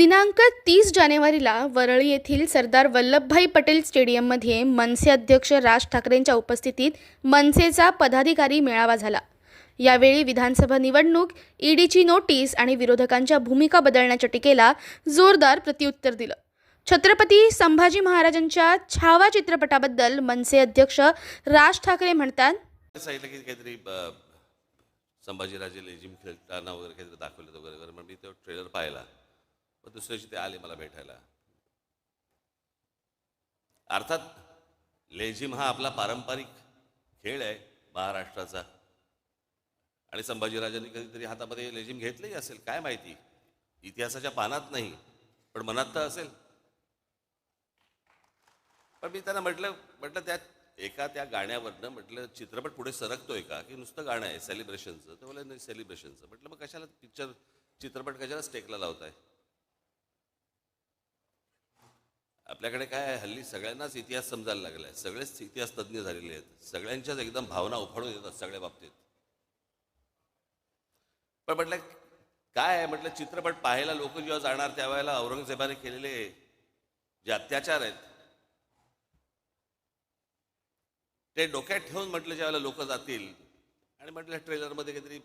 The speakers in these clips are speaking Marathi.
दिनांक तीस जानेवारीला वरळी येथील सरदार वल्लभभाई पटेल स्टेडियममध्ये मनसे अध्यक्ष राज ठाकरेंच्या उपस्थितीत मनसेचा पदाधिकारी मेळावा झाला. यावेळी विधानसभा निवडणूक ईडीची नोटीस आणि विरोधकांच्या भूमिका बदलण्याच्या टीकेला जोरदार प्रत्युत्तर दिलं. छत्रपती संभाजी महाराजांच्या छावा चित्रपटाबद्दल मनसे अध्यक्ष राज ठाकरे म्हणतात काहीतरी संभाजीराजे लेझिम खेळताना वगैरे काहीतरी दाखवलं वगैरे. मी तो ट्रेलर पाहिला. मग दुसऱ्या दिवशी ते आले मला भेटायला. अर्थात लेझिम हा आपला पारंपरिक खेळ आहे महाराष्ट्राचा. आणि संभाजीराजांनी कधीतरी हातामध्ये लेझिम घेतलंही असेल काय माहिती? इतिहासाच्या पानात नाही पण मनात तर असेल. पण मी त्यांना म्हटलं म्हटलं त्यात एका त्या गाण्यावरनं म्हटलं चित्रपट पुढे सरकतोय का? की नुसतं गाणं आहे सेलिब्रेशनचं तर बोला नाही सेलिब्रेशनचं म्हटलं मग कशाला पिक्चर चित्रपट कशाला स्टेकला लावताय? आपल्याकडे काय आहे, हल्ली सगळ्यांनाच इतिहास समजायला लागला आहे सगळेच इतिहास तज्ज्ञ झालेले आहेत. सगळ्यांच्याच एकदम भावना उफाळून येतात सगळ्या बाबतीत. पण म्हटलं काय आहे? म्हटलं चित्रपट पाहायला लोक जेव्हा जाणार त्यावेळेला औरंगजेबाने केलेले जे अत्याचार आहेत ते डोक्यात ठेवून म्हटलं ज्यावेळेला लोक जातील आणि म्हटलं ट्रेलरमध्ये काहीतरी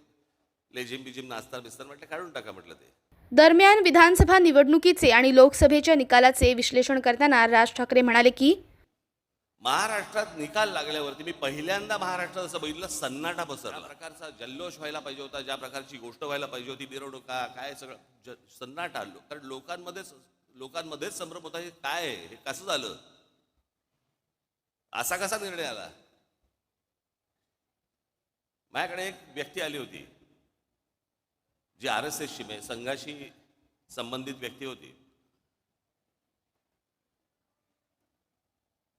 लेझिम बिजिम नाचतार बिस्तार म्हटलं काढून टाका म्हटलं ते. दरम्यान विधानसभा निवडणुकीचे आणि लोकसभेच्या निकालाचे विश्लेषण करताना राज ठाकरे म्हणाले की महाराष्ट्रात निकाल लागल्यावरती मी पहिल्यांदा महाराष्ट्रात असं बघितलं सन्नाटा पसरला. ज्या प्रकारचा जल्लोष व्हायला पाहिजे होता ज्या प्रकारची गोष्ट व्हायला पाहिजे होती मिरवणुका काय सगळं ज- सन्नाटा आलो. कारण लोकांमध्येच लोकांमध्येच संभ्रम होता हे काय आहे? हे कसं झालं? असा कसा निर्णय आला? माझ्याकडे एक व्यक्ती आली होती. जी आर एस एसची म्हणजे संघाशी संबंधित व्यक्ती होती.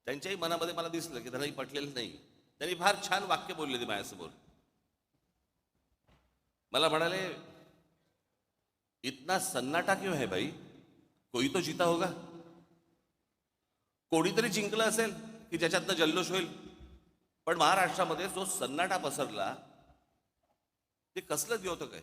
त्यांच्याही मनामध्ये मला दिसलं की त्यांनाही पटलेलं नाही. त्यांनी फार छान वाक्य बोलले होते माझ्यासमोर. मला म्हणाले इतना सन्नाटा क्यों है भाई? कोई तो जीता होगा. कोणीतरी जिंकलं असेल की ज्याच्यातनं जल्लोष होईल. पण महाराष्ट्रामध्ये जो सन्नाटा पसरला ते कसलं होतं काय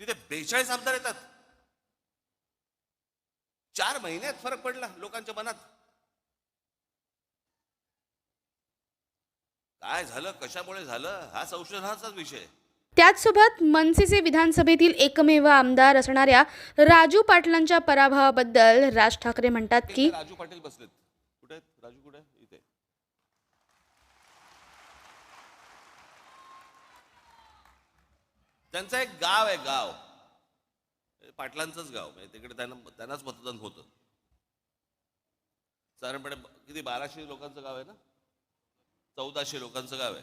तिथे बेचाळीस आमदार येतात. चार महिन्यात फरक पडला लोकांच्या मनात. काय झालं? कशामुळे झालं? हा संशोधनाचाच विषय. त्याचसोबत मनसेचे विधानसभेतील एकमेव आमदार असणाऱ्या राजू पाटलांच्या पराभवाबद्दल राज ठाकरे म्हणतात की राजू पाटील बसलेत. कुठे राजू कुठे आहे? इथे त्यांचं एक गाव आहे गाव. पाटलांचंच गाव. म्हणजे तिकडे त्यांना त्यांनाच मतदान होतं. साधारणपणे किती बाराशे लोकांचं गाव आहे ना? चौदाशे लोकांचं गाव आहे.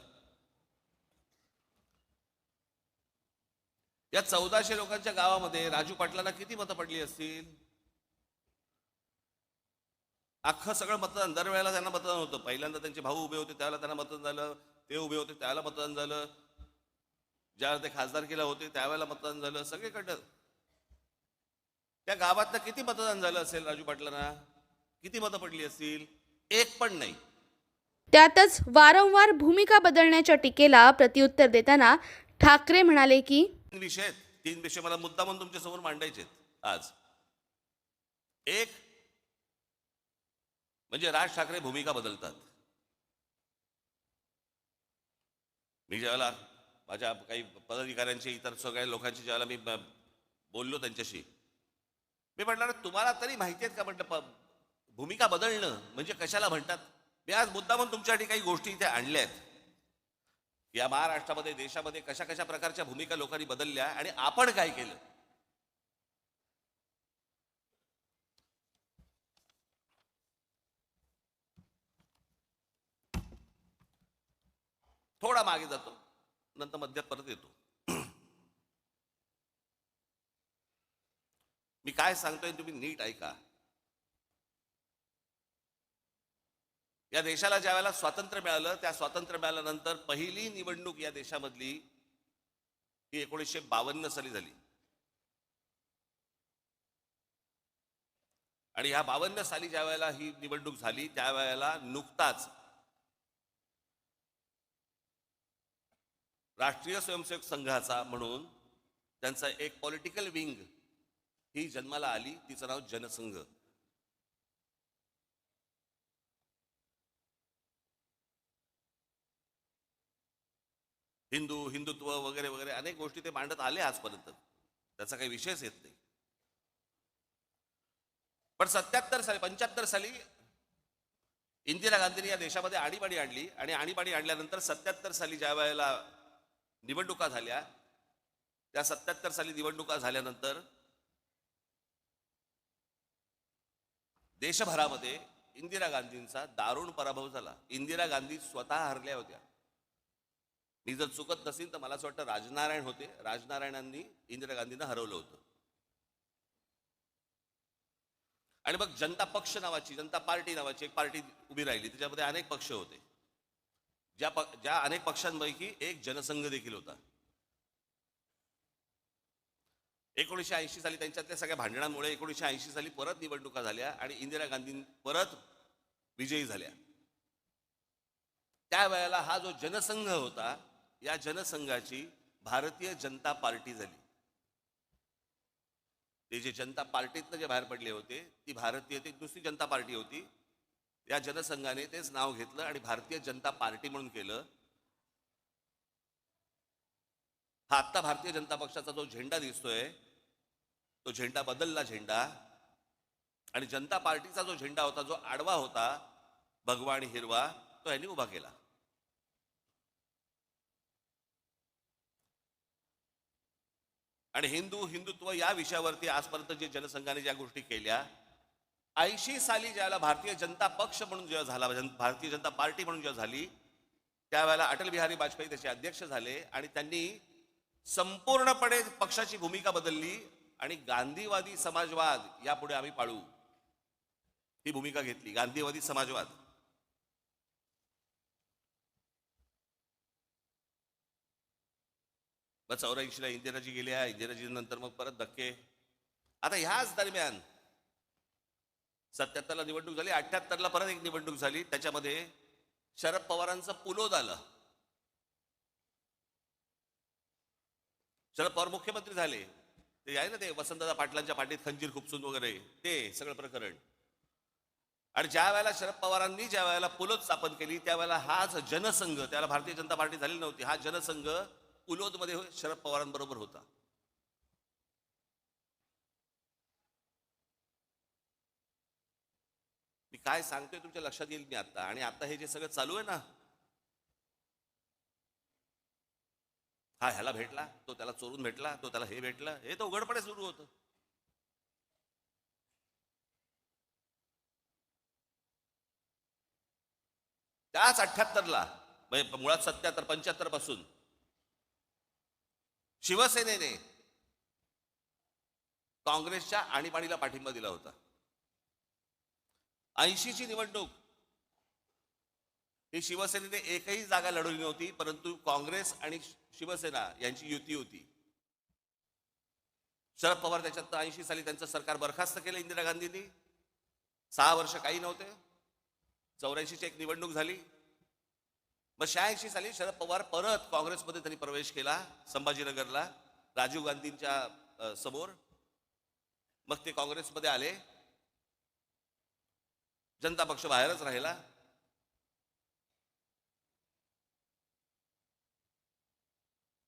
या चौदाशे लोकांच्या गावामध्ये राजू पाटलांना किती मतं पडली असतील? अख्खं सगळं मतदान दरवेळेला त्यांना मतदान होतं. पहिल्यांदा त्यांचे भाऊ उभे होते त्यावेळेला त्यांना मतदान झालं. ते उभे होते त्याला मतदान झालं. ज्यावेळेला ते खासदार केला होते त्यावेळेला मतदान झालं सगळीकडं त्या गावातनं किती मतदान झालं असेल राजू पाटलांना? किती मतं पडली असतील? एक पण नाही. त्यातच वारंवार भूमिका बदलण्याच्या टीकेला प्रत्युत्तर देताना ठाकरे म्हणाले की तीन विषय आहेत. तीन विषय मला मुद्दा म्हणून तुमच्यासमोर मांडायचे आहेत आज. एक म्हणजे राज ठाकरे भूमिका बदलतात. मी ज्यावेळेला माझ्या काही पदाधिकाऱ्यांची इतर सगळ्या लोकांची ज्यावेळेला मी बोललो त्यांच्याशी मी म्हटलं तुम्हाला तरी माहिती आहेत का? म्हटलं भूमिका बदलणं म्हणजे कशाला म्हणतात? मी आज मुद्दामून तुमच्यासाठी काही गोष्टी इथे आणल्या आहेत. या महाराष्ट्रामध्ये देशामध्ये कशा कशा प्रकारच्या भूमिका लोकांनी बदलल्या आणि आपण काय केलं? थोडा मागे जातो. नंतर मध्यात परत येतो. मी काय सांगतोय तुम्ही नीट ऐका. या देशाला ज्या वेळेला स्वातंत्र्य मिळालं त्या स्वातंत्र्य मिळाल्यानंतर पहिली निवडणूक या देशामधली ही एकोणीसशे बावन्न साली झाली. आणि ह्या बावन्न साली ज्या वेळेला ही निवडणूक झाली त्यावेळेला नुकताच राष्ट्रीय स्वयंसेवक संघाचा म्हणून त्यांचा एक पॉलिटिकल विंग ही जन्माला आली. तिचं नाव जनसंघ. हिंदू हिंदुत्व वगैरे वगैरे अनेक गोष्टी ते मांडत आले आजपर्यंत. त्याचा काही विषयच येत नाही. पण सत्याहत्तर साली पंच्याहत्तर साली इंदिरा गांधींनी या देशामध्ये आणीबाणी आणली आणि आणीबाणी आणल्यानंतर सत्याहत्तर साली ज्या वेळेला निवडणुका झाल्या. त्या सत्याहत्तर साली निवडणुका झाल्यानंतर देशभरामध्ये इंदिरा गांधींचा दारुण पराभव झाला. इंदिरा गांधी स्वतः हरल्या होत्या. मी जर चुकत नसेल तर मला असं वाटतं राजनारायण होते. राजनारायणांनी इंदिरा गांधींना हरवलं होतं. आणि मग जनता पक्ष नावाची जनता पार्टी नावाची एक पार्टी उभी राहिली. त्याच्यामध्ये अनेक पक्ष होते. ज्या ज्या अनेक पक्षांपैकी एक जनसंघ देखील होता. एकोणीसशे ऐंशी साली त्यांच्यातल्या सगळ्या भांडणांमुळे एकोणीसशे ऐंशी साली परत निवडणुका झाल्या आणि इंदिरा गांधी परत विजयी झाल्या. त्यावेळेला हा जो जनसंघ होता या जनसंघाची भारतीय जनता पार्टी झाली. ते जे जनता पार्टीतनं जे बाहेर पडले होते ती भारतीय ती दुसरी जनता पार्टी होती. या जनसंघाने तेच नाव घेतलं आणि भारतीय जनता पार्टी म्हणून केलं. हा आत्ता भारतीय जनता पक्षाचा जो झेंडा दिसतोय तो झेंडा बदलला झेंडा. आणि जनता पार्टीचा जो झेंडा होता जो आडवा होता भगवा आणि हिरवा तो यांनी उभा केला. आणि हिंदू हिंदुत्व या विषयावरती आजपर्यंत जे जनसंघाने ज्या गोष्टी केल्या ऐंशी साली ज्यावेळेला भारतीय जनता पक्ष म्हणून जेव्हा झाला भारतीय जनता पार्टी म्हणून जेव्हा झाली त्यावेळेला अटल बिहारी वाजपेयी त्याचे अध्यक्ष झाले आणि त्यांनी संपूर्णपणे पक्षाची भूमिका बदलली आणि गांधीवादी समाजवाद यापुढे आम्ही पाळू. ही भूमिका घेतली गांधीवादी समाजवाद. मग चौऱ्याऐंशीला इंदिराजी गेल्या इंदिराजी नंतर मग परत धक्के. आता ह्याच दरम्यान सत्याहत्तरला निवडणूक झाली अठ्ठ्याहत्तरला परत एक निवडणूक झाली. त्याच्यामध्ये शरद पवारांचं पुलोद आलं शरद पवार मुख्यमंत्री झाले. ते आहे ना ते वसंतदादा पाटलांच्या पाठीत खंजीर खुपसून वगैरे. ते सगळं प्रकरण. आणि ज्या वेळेला शरद पवारांनी ज्या वेळेला पुलोद स्थापन केली त्यावेळेला हाच जनसंघ त्याला भारतीय जनता पार्टी झाली नव्हती. हा जनसंघ पुलोदमध्ये शरद पवारांबरोबर होता. काय सांगतोय तुमच्या लक्षात येईल मी आता. आणि आता हे जे सगळं चालू आहे ना हा ह्याला भेटला तो त्याला चोरून भेटला तो त्याला हे भेटला हे तर उघडपणे सुरू होतं. त्याच अठ्याहत्तरला म्हणजे मुळात सत्याहत्तर पंच्याहत्तरपासून शिवसेनेने काँग्रेसच्या आणीबाणीला पाठिंबा दिला होता. ऐंशीची निवडणूक. ही शिवसेनेने एकही जागा लढवली नव्हती परंतु काँग्रेस आणि शिवसेना यांची युती होती. शरद पवार त्याच्यात ऐंशी साली त्यांचं सरकार बरखास्त केलं इंदिरा गांधींनी. सहा वर्ष काही नव्हते. चौऱ्याऐंशीची एक निवडणूक झाली. मग शहाऐंशी साली शरद पवार परत काँग्रेसमध्ये त्यांनी प्रवेश केला संभाजीनगरला राजीव गांधींच्या समोर. मग ते काँग्रेसमध्ये आले. जनता पक्ष बाहेरच राहिला.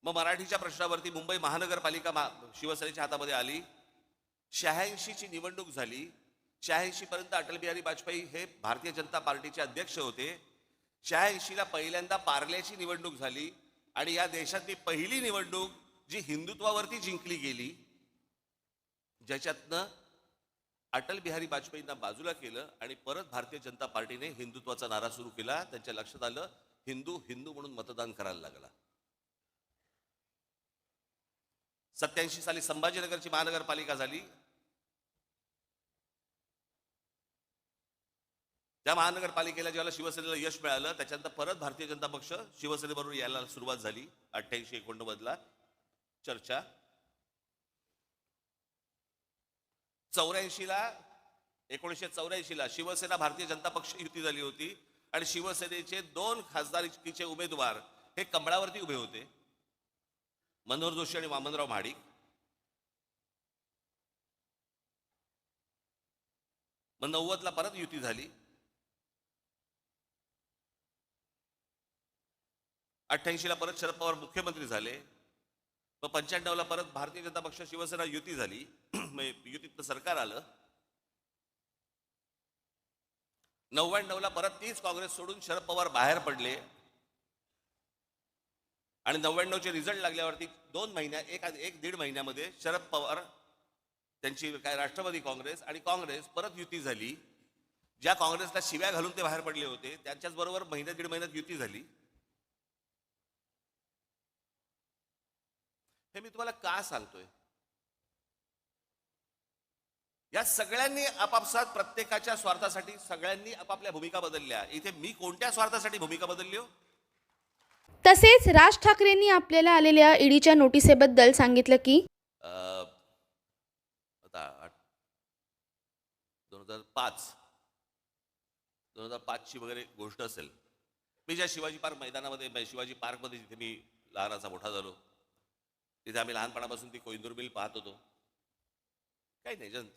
मग मराठीच्या प्रश्नावरती मुंबई महानगरपालिका शिवसेनेच्या हातामध्ये आली. शहाऐंशीची निवडणूक झाली. शहाऐंशी पर्यंत अटल बिहारी वाजपेयी हे भारतीय जनता पार्टीचे अध्यक्ष होते. शहाऐंशीला पहिल्यांदा पार्ल्याची निवडणूक झाली आणि या देशातली पहिली निवडणूक जी हिंदुत्वावरती जिंकली गेली ज्याच्यातनं अटल बिहारी वाजपेयींना बाजूला केलं आणि परत भारतीय जनता पार्टीने हिंदुत्वाचा नारा सुरू केला. त्यांच्या लक्षात आलं हिंदू हिंदू म्हणून मतदान करायला लागला. सत्याऐंशी साली संभाजीनगरची महानगरपालिका झाली. त्या महानगरपालिकेला ज्यावेळेला शिवसेनेला यश मिळालं त्याच्यानंतर परत भारतीय जनता पक्ष शिवसेनेबरोबर यायला सुरुवात झाली. अठ्ठ्याऐंशी एकोणनव्वदला चर्चा. चौऱ्याऐंशीला एकोणीसशे चौऱ्याऐंशीला शिवसेना भारतीय जनता पक्ष युती झाली होती आणि शिवसेनेचे दोन खासदारकीचे उमेदवार हे कमळावरती उभे होते. मनोहर जोशी आणि वामनराव महाडिक. मग नव्वदला परत युती झाली. अठ्ठ्याऐंशीला परत शरद पवार मुख्यमंत्री झाले. मग पंच्याण्णवला परत भारतीय जनता पक्ष शिवसेना युती झाली. युतीतलं सरकार आलं. नव्याण्णवला परत तीच काँग्रेस सोडून शरद पवार बाहेर पडले. आणि नव्याण्णवचे रिझल्ट लागल्यावरती दोन महिन्या एक एक दीड महिन्यामध्ये शरद पवार त्यांची काय राष्ट्रवादी काँग्रेस आणि काँग्रेस परत युती झाली. ज्या काँग्रेसला शिव्या घालून ते बाहेर पडले होते त्यांच्याच बरोबर महिन्या दीड महिन्यात युती झाली. हे मी तुम्हाला का सांगतोय? या सगळ्यांनी आपापसात प्रत्येकाच्या स्वार्थासाठी सगळ्यांनी आपापल्या भूमिका बदलल्या. इथे मी कोणत्या स्वार्थासाठी भूमिका बदलली हो? तसेच राज ठाकरेंनी आपल्याला आलेल्या ईडीच्या नोटिसेबद्दल सांगितलं की दोन हजार पाच. दोन हजार पाचची वगैरे गोष्ट असेल. मी ज्या शिवाजी पार्क मैदानामध्ये शिवाजी पार्कमध्ये जिथे मी लहानाचा मोठा झालो तिथे आम्ही लहानपणापासून ती कोइंदूर मिल पाहत होतो. काही नाही जन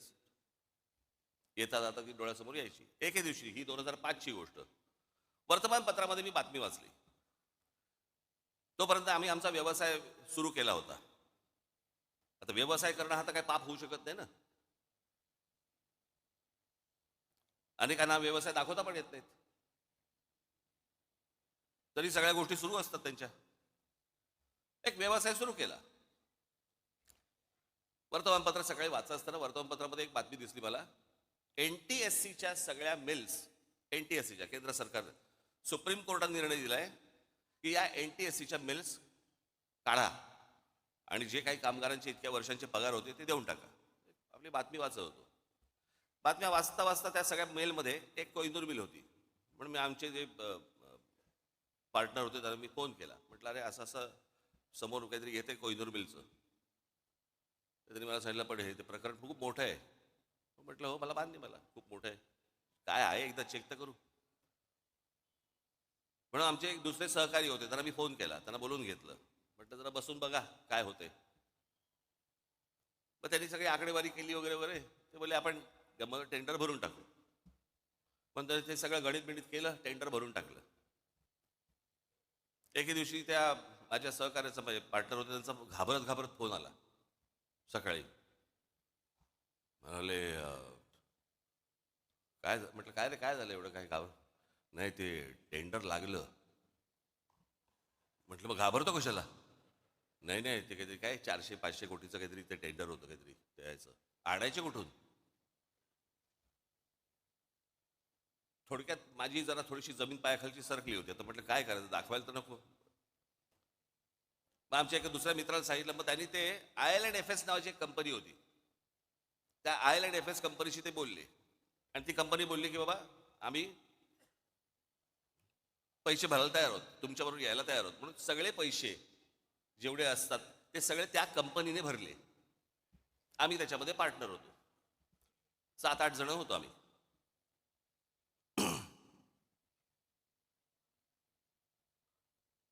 येता जाता ती डोळ्यासमोर यायची. एके दिवशी ही दोन हजार पाचची गोष्ट. वर्तमानपत्रामध्ये मी बातमी वाचली. तोपर्यंत आम्ही आमचा व्यवसाय सुरू केला होता. आता व्यवसाय करणं हा तर काही पाप होऊ शकत नाही ना? अनेकांना व्यवसाय दाखवता पण येत नाहीत. तरी सगळ्या गोष्टी सुरू असतात त्यांच्या. एक व्यवसाय सुरू केला. वर्तमानपत्र सकाळी वाचत असताना वर्तमानपत्रामध्ये एक बातमी दिसली मला. एन टी एस सीच्या सगळ्या मिल्स एन टी एस सीच्या केंद्र सरकार सुप्रीम कोर्टाने निर्णय दिलाय की या एन टी एस सीच्या मिल्स काढा आणि जे काही कामगारांचे इतक्या वर्षांचे पगार होते ते देऊन टाका. आपली बातमी वाचत होतो. बातम्या वाचता वाचता त्या सगळ्या मेलमध्ये एक कोइंदूर मिल होती. म्हणून मी आमचे जे पार्टनर होते त्यांना मी फोन केला. म्हटलं अरे असं असं समोर काहीतरी घेते कोइंदूर मिलचं. त्यांनी मला सांगितलं पण हे ते प्रकरण खूप मोठं आहे. म्हटलं हो मला मान्य मला. खूप मोठं आहे. काय आहे? एकदा चेक तर करू. म्हणून आमचे एक दुसरे सहकारी होते. त्यांना मी फोन केला. त्यांना बोलून घेतलं. म्हटलं जरा बसून बघा काय होते मग त्यांनी सगळी आकडेवारी केली वगैरे वगैरे. ते बोलले आपण मग टेंडर भरून टाकू. पण तर ते सगळं गणित बिणित केलं टेंडर भरून टाकलं. एके दिवशी त्या माझ्या सहकार्याचा म्हणजे पार्टनर होते त्यांचा घाबरत घाबरत फोन आला. सकाळी. म्हणाले काय म्हटलं काय रे काय झालं एवढं काय घाबर नाही ते टेंडर लागलं. म्हटलं मग घाबरतो कशाला? नाही नाही ते काहीतरी काय चारशे पाचशे कोटीचं काहीतरी ते टेंडर होतं काहीतरी द्यायचं आणायचे कुठून? थोडक्यात माझी जरा थोडीशी जमीन पायाखालची सरकली होती. तर म्हटलं काय करायचं? दाखवायला तर नको. मग आमच्या एका दुसऱ्या मित्राला सांगितलं मग त्यांनी ते I L and F S नावाची एक कंपनी होती. त्या आय अँड एफ एस कंपनीशी ते बोलले. आणि ती कंपनी बोलली की बाबा आम्ही पैसे भरायला तयार आहोत. तुमच्याबरोबर यायला तयार आहोत. म्हणून सगळे पैसे जेवढे असतात ते सगळे त्या कंपनीने भरले. आम्ही त्याच्यामध्ये पार्टनर होतो. सात आठ जण होतो आम्ही.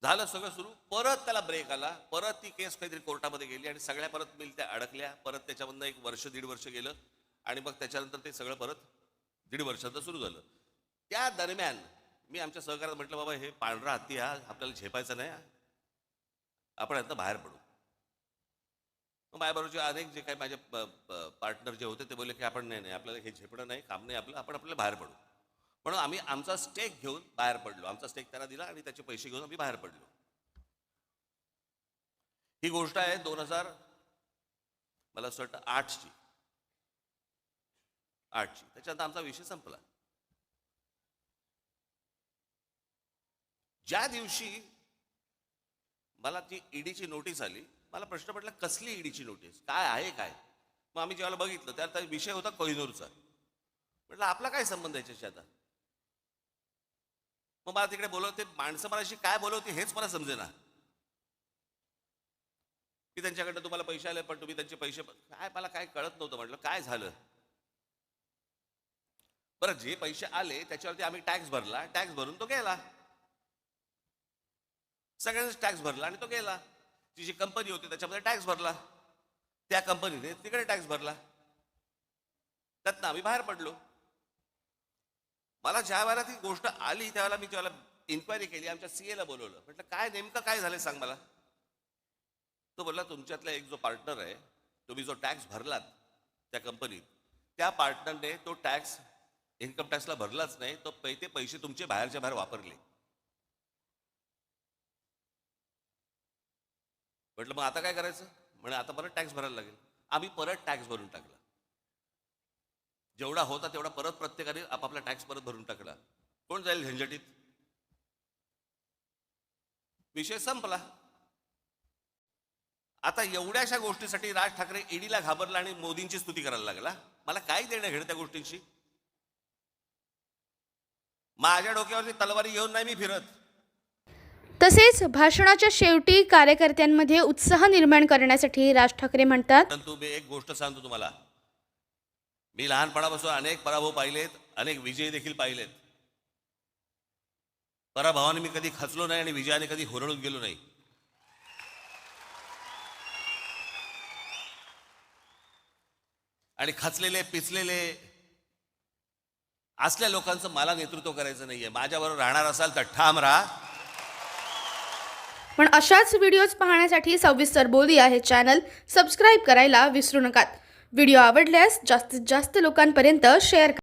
झालं सगळं सुरू. परत त्याला ब्रेक आला. परत ती केस काहीतरी कोर्टामध्ये गेली आणि सगळ्या परत मिल त्या अडकल्या. परत त्याच्यामधनं एक वर्ष दीड वर्ष गेलं. आणि मग त्याच्यानंतर ते सगळं परत दीड वर्षाचं सुरू झालं. त्या दरम्यान मी आमच्या सहकार्यात म्हटलं बाबा हे पांढरा हत्ती हा आपल्याला झेपायचा नाही आपण यातनं बाहेर पडू. मग माझ्याबरोबरचे अनेक जे काही माझे पार्टनर जे होते ते बोलले की आपण नाही नाही आपल्याला हे झेपणं नाही काम नाही आपलं. आपण आपल्याला बाहेर पडू. म्हणून आम्ही आमचा स्टेक घेऊन बाहेर पडलो. आमचा स्टेक त्याला दिला आणि त्याचे पैसे घेऊन आम्ही बाहेर पडलो. ही गोष्ट आहे दोन हजार मला असं वाटतं आठची. आठची. त्याच्यानंतर आमचा विषय संपला. ज्या दिवशी मला ती ईडीची नोटीस आली मला प्रश्न पडला कसली ईडीची नोटीस काय आहे काय? मग आम्ही जेव्हा बघितलं त्यात विषय होता कोहिनूरचा. म्हटलं आपला काय संबंध याच्याशी आता? मग मला तिकडे बोलवते. माणसं मलाशी काय बोलवते हेच मला समजेना. की त्यांच्याकडनं तुम्हाला पैसे आले पण तुम्ही त्यांचे पैसे काय मला काय कळत नव्हतं म्हटलं. काय झालं? बरं जे पैसे आले त्याच्यावरती आम्ही टॅक्स भरला. टॅक्स भरून तो गेला. सगळ्यांनाच टॅक्स भरला आणि तो गेला. ती जी कंपनी होती त्याच्यामध्ये टॅक्स भरला. त्या कंपनीने तिकडे टॅक्स भरला. त्यातनं आम्ही बाहेर पडलो. मला ज्या वेळेला ती गोष्ट आली त्यावेळेला मी त्यावेळेला इन्क्वायरी केली आमच्या सी ला बोलवलं. म्हटलं काय नेमकं काय झालं सांग मला. तो बोलला तुमच्यातला एक जो पार्टनर आहे तुम्ही जो टॅक्स भरलात त्या कंपनीत त्या पार्टनरने तो टॅक्स इन्कम टॅक्सला भरलाच नाही तो पै ते पैसे तुमचे बाहेरच्या बाहेर वापरले. म्हटलं मग आता काय करायचं? म्हणे आता परत टॅक्स भरायला लागेल. आम्ही परत टॅक्स भरून टाकला. जेवढा होता तेवढा परत प्रत्येकाने आपापला टॅक्स परत भरून टाकला. कोण जाईल झंझटीत? विषय संपला. आता एवढ्याशा गोष्टीसाठी राज ठाकरे ईडीला घाबरला आणि मोदींची स्तुती करायला लागला. मला काय देणं घेणं त्या गोष्टींशी? माझ्या डोक्यावरती तलवारी घेऊन नाही मी फिरत. तसेच भाषणाच्या शेवटी कार्यकर्त्यांमध्ये उत्साह निर्माण करण्यासाठी राज ठाकरे म्हणतात परंतु मी एक गोष्ट सांगतो तुम्हाला. मी लहानपणापासून अनेक पराभव पाहिलेत अनेक विजय देखील पाहिलेत. पराभवाने मी कधी खचलो नाही आणि विजयाने कधी हुरळून गेलो नाही. आणि खचलेले पिचलेले असल्या लोकांचं मला नेतृत्व करायचं नाहीये. माझ्याबरोबर राहणार असाल तर ठाम राहा. पण अशाच व्हिडिओज पाहण्यासाठी सविस्तर बोली हे चॅनल सबस्क्राईब करायला विसरू नका व्हिडिओ आवडल्यास जास्तीत जास्त लोकांपर्यंत शेअर